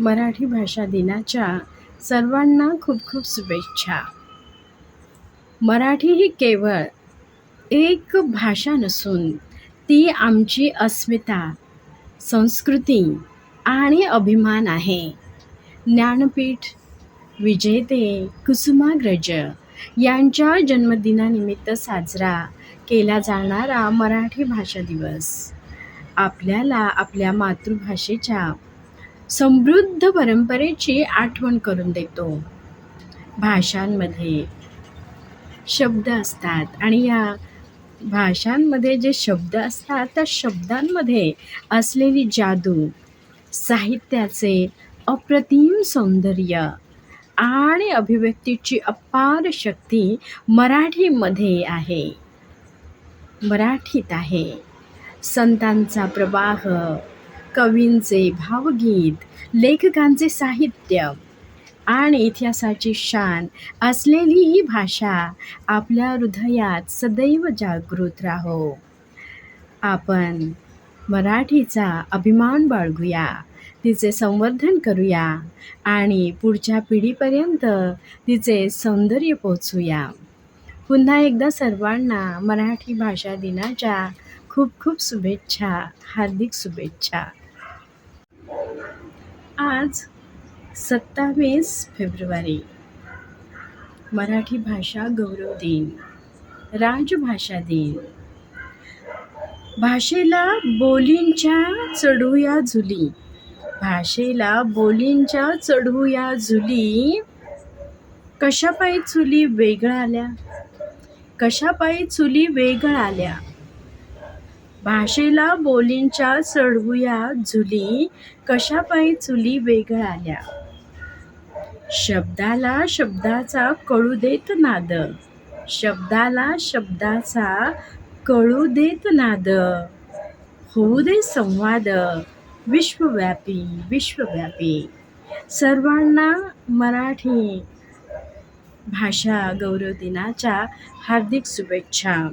मराठी भाषा दिनाच्या सर्वांना खूप खूप शुभेच्छा. मराठी ही केवळ एक भाषा नसून ती आमची अस्मिता संस्कृती आणि अभिमान आहे. ज्ञानपीठ विजेते कुसुमाग्रज यांच्या जन्मदिनानिमित्त साजरा केला जाणारा मराठी भाषा दिवस. आपल्याला आपल्या मातृभाषेच्या समृद्ध परंपरेची आठवण करून देतो. भाषांमध्ये शब्द असतात आणि या भाषांमध्ये जे शब्द असतात त्या शब्दांमध्ये असलेली जादू साहित्याचे अप्रतिम सौंदर्य आणि अभिव्यक्तीची अपार शक्ती मराठीमध्ये आहे. मराठीत आहे. संतांचा प्रवाह कवींचे भावगीत लेखकांचे साहित्य आणि इतिहासाची शान असलेली ही भाषा आपल्या हृदयात सदैव जागृत राहो. आपण मराठीचा अभिमान बाळगूया तिचे संवर्धन करूया आणि पुढच्या पिढीपर्यंत तिचे सौंदर्य पोचूया पुन्हा एकदा सर्वांना मराठी भाषा दिनाच्या खूप खूप शुभेच्छा हार्दिक शुभेच्छा. आज सत्तावीस फेब्रुवारी. मराठी भाषा गौरव दिन राजभाषा दिन. भाषेला बोलींच्या चढूया झुली. भाषेला बोलींच्या चढूया झुली. कशापायी चुली वेगळ आल्या कशापायी चुली वेगळ आल्या भाषेला बोलींच्या चढवूया झुली कशापायी चुली वेगळ आल्या शब्दाला शब्दाचा कळू देत नाद. शब्दाला शब्दाचा कळू देत नाद. होऊ दे संवाद. विश्वव्यापी विश्वव्यापी. सर्वांना मराठी भाषा गौरव दिनाच्या हार्दिक शुभेच्छा.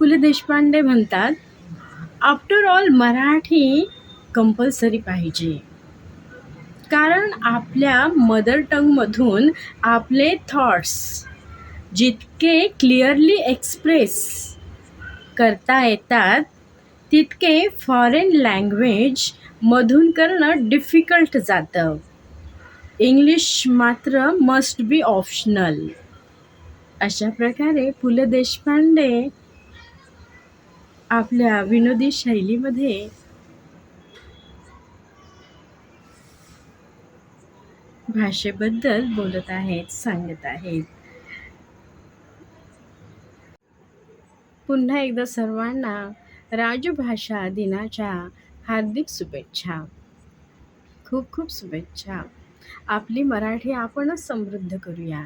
पु ल देशपांडे म्हणतात आफ्टर ऑल मराठी कंपल्सरी पाहिजे. कारण आपल्या मदर टंगमधून आपले थॉट्स जितके क्लिअरली एक्सप्रेस करता येतात तितके फॉरेन लँग्वेजमधून करणं डिफिकल्ट जातं. इंग्लिश मात्र मस्ट बी ऑप्शनल अशा प्रकारे पु ल देशपांडे आपल्या विनोदी शैलीमध्ये भाषेबद्दल बोलत आहेत सांगत आहेत. पुन्हा एकदा सर्वांना राजभाषा दिनाच्या हार्दिक शुभेच्छा. खूप खूप शुभेच्छा. आपली मराठी आपणच समृद्ध करूया.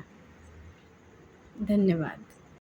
धन्यवाद.